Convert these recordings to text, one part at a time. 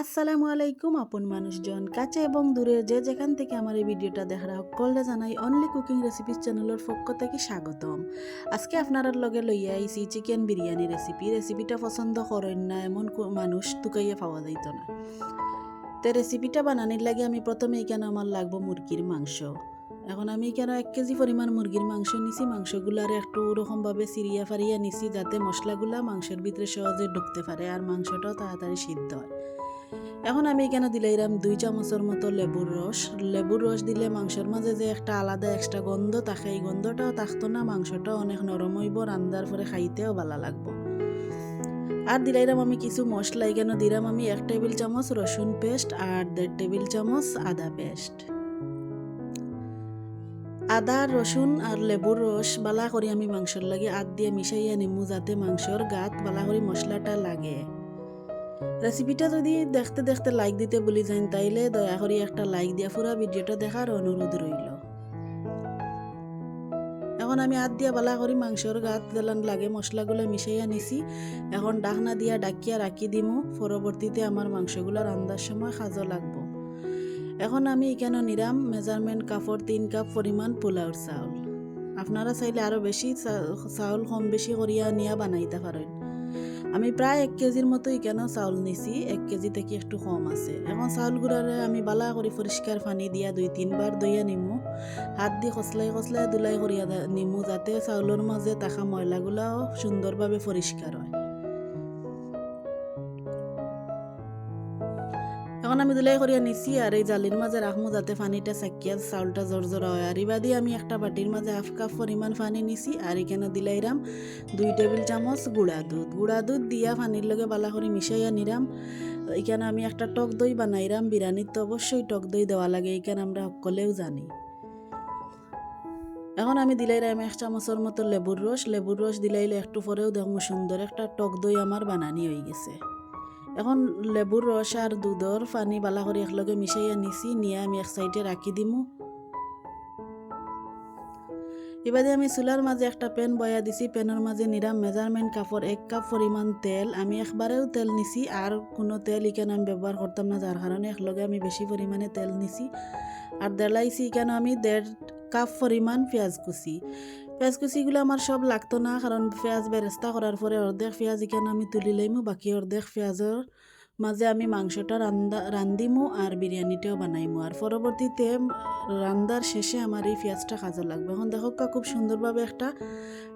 আসসালামু আলাইকুম, আপন মানুষজন। কাছে এবং দূরে যে যেখান থেকে আমার এই ভিডিওটা দেখার সকলে জানাই অনলি কুকিং রেসিপিস চ্যানেলের পক্ষ থেকে স্বাগতম। আজকে আপনার লগে লইয়া আইছি চিকেন বিরিয়ানি রেসিপি রেসিপিটা পছন্দ করেন না এমন মানুষ তুকাইয়া পাওয়া যাইত না। তো রেসিপিটা বানানির লাগে আমি প্রথমে এখানে আমার লাগবো মুরগির মাংস? এখন আমি কেন এক কেজি পরিমাণ মুরগির মাংস নিছি? মাংসগুলার একটু ওরকমভাবে সিরিয়া ফারিয়া নিছি যাতে মশলাগুলা মাংসের ভিতরে সহজে ঢুকতে পারে আর মাংসটাও তাড়াতাড়ি সিদ্ধ হয়। এখন আমি এখানে দিলাইরাম দুই চামচের মতো লেবুর রস। লেবুর রস দিলে মাংসের মাঝে যে একটা আলাদা এক্সট্রা গন্ধ থাকে, এই গন্ধটাও থাকতো না, মাংসটাও অনেক নরম হইব রান্দার পরে খাইতেও ভালো লাগবো। আর দিলাইরাম আমি কিছু মশলা, এখানে দিলাম আমি এক টেবিল চামচ রসুন পেস্ট আর দেড় টেবিল চামচ আদা পেস্ট। আদা, রসুন আর লেবুর রস বালা করে আমি মাংসর লাগে আদ দিয়ে মিশাইয়া নিমু যাতে মাংসর গাত বালা করে মশলাটা লাগে। রেসিপিটা যদি দেখতে দেখতে লাইক দিতে বলি যান, তাইলে দয়া করে একটা লাইক দিয়া পুরা ভিডিওটা দেখার অনুরোধ রইল। এখন আমি আদ দিয়া বালা করি মাংসর গাত যেলান লাগে, মশলাগুলো মিশাইয়া নিছি। এখন ডাকনা দিয়া ডাকিয়া রাখি দিমু, পরবর্তীতে আমার মাংসগুলো রান্দার সময় সাজো লাগবো। এখন আমি এখানে নিরাম মেজারমেন্ট কাপড়, তিন কাপ পরিমাণ পোলাওর চাউল। আপনারা চাইলে আরও বেশি চাউল কম বেশি করিয়া নিয়া বানাইতে পারেন। আমি প্রায় এক কেজির মতোই কেন চাউল নিছি, এক কেজি থেকে একটু কম আছে। এখন চাউল গুঁড়ারে আমি বালা করে পরিষ্কার পানি দিয়া দুই তিনবার দইয়া নিমু, হাত দি কচলাই কচলাই দুলাই করিয়া নিমু, যাতে চাউলের মাঝে থাকা ময়লাগুলাও সুন্দরভাবে পরিষ্কার হয়। এখন আমি দুলাই করিয়া নিছি আর এই জালির মাঝে রাখমু যাতে পানিটা চাকিয়া চাউলটা জরজরা হয়। আর ইবাদি আমি একটা বাটির মাঝে হাফ কাপ পরিমাণ পানি নিছি আর এখানে দিলাইরাম দুই টেবিল চামচ গুঁড়া দুধ। গুঁড়া দুধ দিয়া পানির লগে বালা করে মিশাইয়া নিরাম এখানে আমি একটা টক দই বানাইরাম বিরিয়ানির তো অবশ্যই টক দই দেওয়া লাগে এখানে আমরা সকলেও জানি। এখন আমি দিলাইরাম এক চামচের মতো লেবুর রস লেবুর রস দিলাইলে একটু পরেও দেখব সুন্দর একটা টক দই আমার বানানি হয়ে গেছে। এখন লেবুর রস আর দুধর পানি বালা করে একলগে মিশাইয়া নিছি নিয়ে আমি এক সাইডে রাখি দিমু। এবারে আমি চুলার মাঝে একটা পেন বয়া দিছি পেনের মাঝে নিরাম মেজারমেন্ট কাপড় এক কাপ পরিমাণ তেল। আমি একবারেও তেল নিছি আর কোনো তেল ইকেন আমি ব্যবহার করতাম না যার কারণে একলগে আমি বেশি পরিমাণে তেল নিছি। আর দেলাইছি কেন আমি দেড় কাপ পরিমাণ পেঁয়াজ কুচি। পেঁয়াজ কুচিগুলো আমার সব লাগতো না কারণ পেঁয়াজ বেরেস্তা করার পরে অর্ধেক পেঁয়াজ এখানে আমি তুলি লইমু বাকি অর্ধেক পেঁয়াজের মাঝে আমি মাংসটা রান্দা রান্দিমু আর বিরিয়ানিটাও বানাইমু আর পরবর্তীতে রান্দার শেষে আমার এই পেঁয়াজটা কাজে লাগবে। এখন দেখো কা খুব সুন্দরভাবে একটা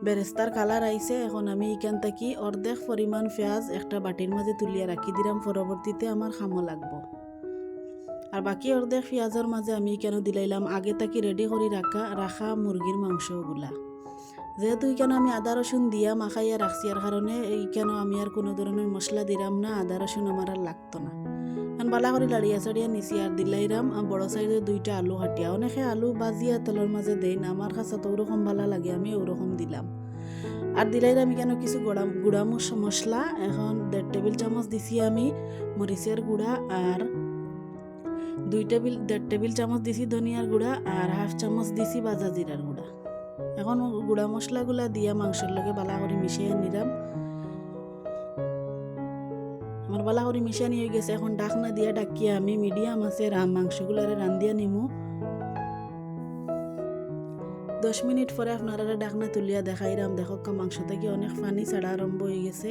বেরেস্তার কালার আইছে এখন আমি এখান থেকে অর্ধেক পরিমাণ পেঁয়াজ একটা বাটির মাঝে তুলিয়া রাখি দিলাম পরবর্তীতে আমার খামো লাগবো। আর বাকি অর্ধেক পেঁয়াজের মাঝে আমি কেন দিলাইলাম আগে থাকি রেডি করে রাখা রাখা মুরগির মাংসগুলা। যেহেতু কেন আমি আদা রসুন দিয়া মাখাইয়া রাখছি আর কারণে এই কেন আমি আর কোনো ধরনের মশলা দিলাম না, আদা রসুন আমার আর লাগতো না। কারণ বালা করে লাড়িয়া চাড়িয়া নিছি আর দিলাইরাম, আর বড় সাইজের দুইটা আলু হাটিয়া অনেকে আলু বাজিয়া তেলের মাঝে দেই না, আমার কাছে তো ওরকম ভালো লাগে, আমি ওরকম দিলাম। আর দিলাইরাম আমি কেন কিছু গুড়া, গুঁড়া মশ- মশলা, এখন দেড় টেবিল চামচ দিছি আমি মরিচের গুঁড়া, আর দুই টেবিল, দেড় টেবিল চামচ দিছি ধনিয়ার গুঁড়া, আর হাফ চামচ দিছি বাজা জিরার গুঁড়া। এখন গুঁড়া মশলাগুলা দিয়া মাংসের লগে বালা করে মিশিয়ে নিলাম। আমার বালা করে মিশানি হয়ে গেছে। এখন ডাকনা দিয়া ডাকিয়া আমি মিডিয়াম আছে রাম মাংসগুলারে রান্দিয়া নিমু। দশ মিনিট পরে আপনারা ডাকনা তুলিয়া দেখাইরাম। দেখো কা মাংস থেকে অনেক পানি ছাড়া আরম্ভ হয়ে গেছে।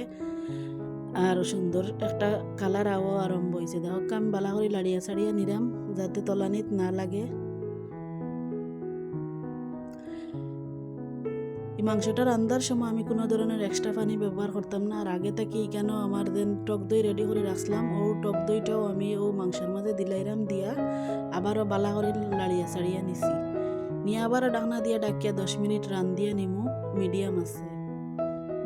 আর সুন্দর একটা কালার আওয়া আরম্ভ হয়েছে দেখো কা আমি বালা করে লাড়িয়া ছাড়িয়া নিরাম যাতে তলানিত না লাগে। মাংসটা রান্দার সময় আমি কোনো ধরনের এক্সট্রা পানি ব্যবহার করতাম না। আর আগে থেকে কেন আমার দেন টক দই রেডি করে রাখলাম ও টক দইটাও আমি ও মাংসের মাঝে দিলাইরাম দিয়া আবারও বালা করে লাড়িয়া ছাড়িয়া নিছি। নিয়ে আবারও ডাকনা দিয়া ডাকিয়া দশ মিনিট রান দিয়ে নিমু মিডিয়াম আছে।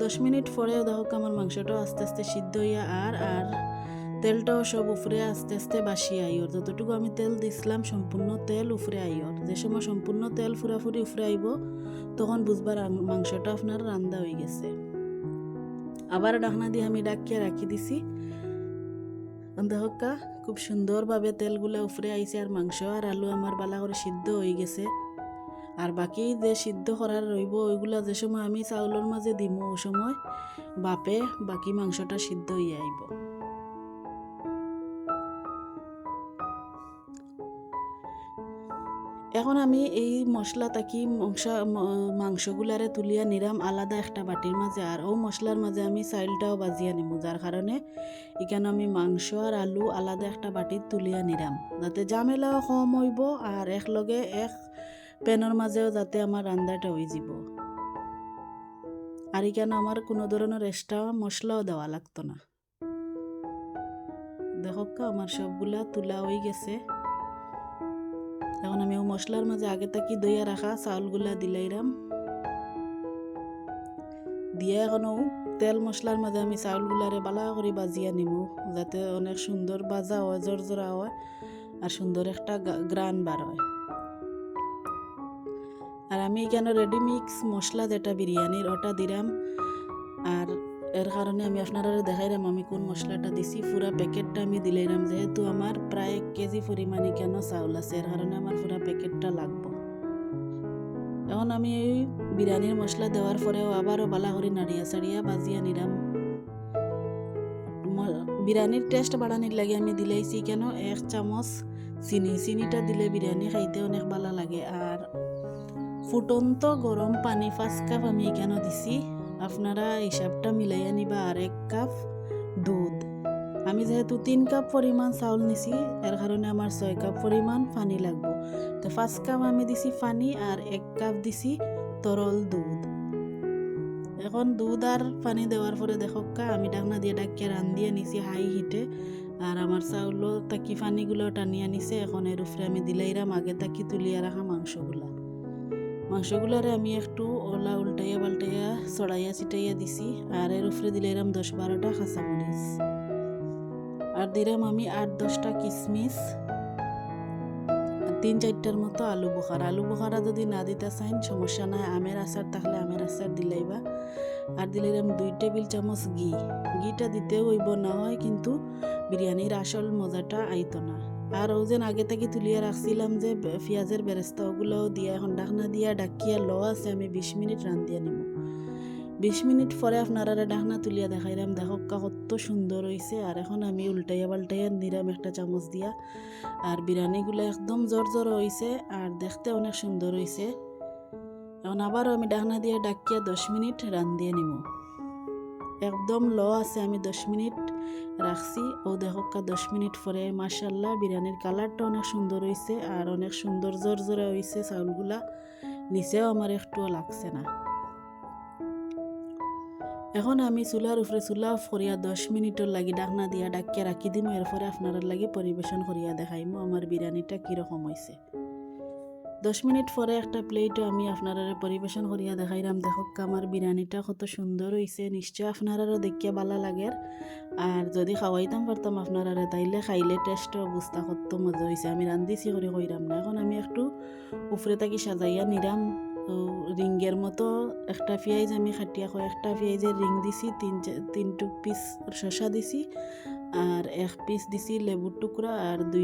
দশ মিনিট পরেও দেখো আমার মাংসটাও আস্তে আস্তে সিদ্ধ হইয়া আর আর তেলটাও সব উফরে আস্তে আস্তে বাসি আইওর যতটুকু আমি তেল দিছিলাম, সম্পূর্ণ তেল উফরে আইওর যে সময় সম্পূর্ণ তেল ফুরাফুরি উফরে আইব, তখন বুঝবার মাংসটা আপনার রান্দা হয়ে গেছে। আবার ডাকনা দিয়ে আমি ডাকিয়া রাখি দিছি। দেখকা, খুব সুন্দরভাবে তেলগুলা উফরে আইছে আর মাংস আর আলু আমার বালা করে সিদ্ধ হয়ে গেছে। আর বাকি যে সিদ্ধ করার রইব, ওইগুলা যে সময় আমি চাউলের মাঝে দিমু ওই সময় বাপে বাকি মাংসটা সিদ্ধ হয়ে আইব। এখন আমি এই মশলা তাকি মাংস মাংসগুলারে তুলিয়া নিরাম আলাদা একটা বাটির মাঝে, আর ও মশলার মাঝে আমি চাইলটাও বাজিয়া নিমু, যার কারণে এখানে আমি মাংস আর আলু আলাদা একটা বাটির তুলিয়া নিরাম। যাতে জামেলাও কম হইব আর একলগে এক প্যানের মাঝেও যাতে আমার রান্নাটা হয়ে যাব। আর এখানে আমার কোনো ধরনের এক্সট্রা মশলাও দেওয়া লাগতো না। দেখো আমার সবগুলা তুলা হয়ে গেছে। এখন আমি ও মশলার মাঝে আগে থাকি দইয়া রাখা চাউলগুলা দিলাইরাম দিয়ে এখন ও তেল মশলার মাঝে আমি চাউলগুলারে বালা করে বাজিয়া নিমু, যাতে অনেক সুন্দর বাজা হয়, জোরজোরা হয়, আর সুন্দর একটা গ্রান বার হয়। আর আমি এখানে রেডি মিক্স মশলা যেটা বিরিয়ানির, ওটা দিলাম আর এর কারণে আমি আপনারা দেখাইলাম আমি কোন মশলাটা দিছি। পুরা প্যাকেটটা আমি দিলাইলাম যেহেতু আমার প্রায় এক কেজি পরিমাণে কেন চাউল আছে, এর কারণে আমার পুরা প্যাকেটটা লাগবে। এখন আমি এই বিরিয়ানির মশলা দেওয়ার পরেও আবারও বালা করে নাড়িয়া সাড়িয়া বাজিয়া নিলাম। বিরিয়ানির টেস্ট বাড়ানির লাগে আমি দিলাইছি কেন? এক চামচ চিনি। চিনিটা দিলে বিরিয়ানি খাইতে অনেক ভালো লাগে। আর ফুটন্ত গরম পানি পাঁচ কাপ আমি এখানে দিছি। আপনারা হিসাবটা মিলাইয়া নিবা আর এক কাপ দুধ। আমি যেহেতু তিন কাপ পরিমাণ চাউল নিছি, এর কারণে আমার ছয় কাপ পরিমাণ পানি লাগবো। তো পাঁচ কাপ আমি দিছি পানি আর এক কাপ দিছি তরল দুধ। এখন দুধ আর পানি দেওয়ার পরে দেখকা আমি ডাকনা দিয়ে ডাকিয়ে রান দিয়ে নিছি হাই হিটে। আর আমার চাউলও তাকি পানিগুলো টানিয়ে নিছে, এখন এর উপরে আমি দিলাইরাম, আগে তাকি তুলিয়া রাখা মাংসগুলা। মাংসগুলারে আমি একটু ওলা উল্টাইয়া পাল্টাইয়া ছড়াইয়া ছিটাইয়া দিছি, আর এর উপরে দিলাম দশ বারোটা কাঁচামরিচ। আর দিলাম আমি আট দশটা কিশমিশ তিন চারটার মতো আলু বোখারা। আলু বোখারা যদি না দিতে চাইন, সমস্যা নাই, আমের আচার তাহলে আমের আচার দিলাইবা। আর দিলাম দুই টেবিল চামচ ঘি। ঘিটা দিতেও হইব না হয়, কিন্তু বিরিয়ানির আসল মজাটা আইতো না। আর ও যেন আগে থেকে তুলিয়া রাখছিলাম যে পেঁয়াজের বেরেস্তা ওগুলোও দিয়া এখন ডাকনা দিয়া ডাকিয়া ল আছে, আমি বিশ মিনিট রান্ধিয়া নিব বিশ মিনিট পরে আপনারা ডাকনা তুলিয়া দেখাইলাম। দেখো কত সুন্দর হয়েছে আর এখন আমি উল্টাইয়া পাল্টাইয়া নিরাম একটা চামচ দিয়া। আর বিরিয়ানিগুলো একদম জোর জোর হয়েছে আর দেখতে অনেক সুন্দর হয়েছে এখন আবারও আমি ডাকনা দিয়ে ডাকিয়া দশ মিনিট রান্ধিয়ে নিব একদম ল আছে, আমি দশ মিনিট রাখছি। ও দেখকা দশ মিনিট পরে মার্শাল্লাহ বিরিয়ানির কালারটা অনেক সুন্দর হয়েছে আর অনেক সুন্দর জোর জোরে হয়েছে চাউলগুলা। নিচেও আমার একটুও লাগছে না। এখন আমি চুলার উপরে, চুলা অফ করিয়া দশ মিনিটর লাগি ডাকনা দিয়া ডাকিয়া রাখি দিম, এরপরে আপনার লাগি পরিবেশন করিয়া দেখাইমো আমার বিরিয়ানিটা কীরকম হয়েছে দশ মিনিট পরে একটা প্লেটও আমি আপনারা পরিবেশন করিয়া দেখাইলাম দেখক আমার বিরিয়ানিটা কত সুন্দর হয়েছে নিশ্চয় আপনারারও দেখিয়া ভালো লাগে। আর যদি খাওয়াইতাম পারতাম আপনারা তাইলে খাইলে টেস্টও অবস্থা কত মজা হয়েছে আমি রান্ধিছি করে কইরাম না, এখন আমি একটু উপরে থাকি সাজাইয়া নিরাম। রিঙ্গের মতো একটা পেঁয়াজ আমি খাটিয়া একটা পেঁয়াজের রিং দিছি, তিন তিন টুক পিস শসা দিছি, আর এক পিস দিছি লেবুর টুকরা, আর দুই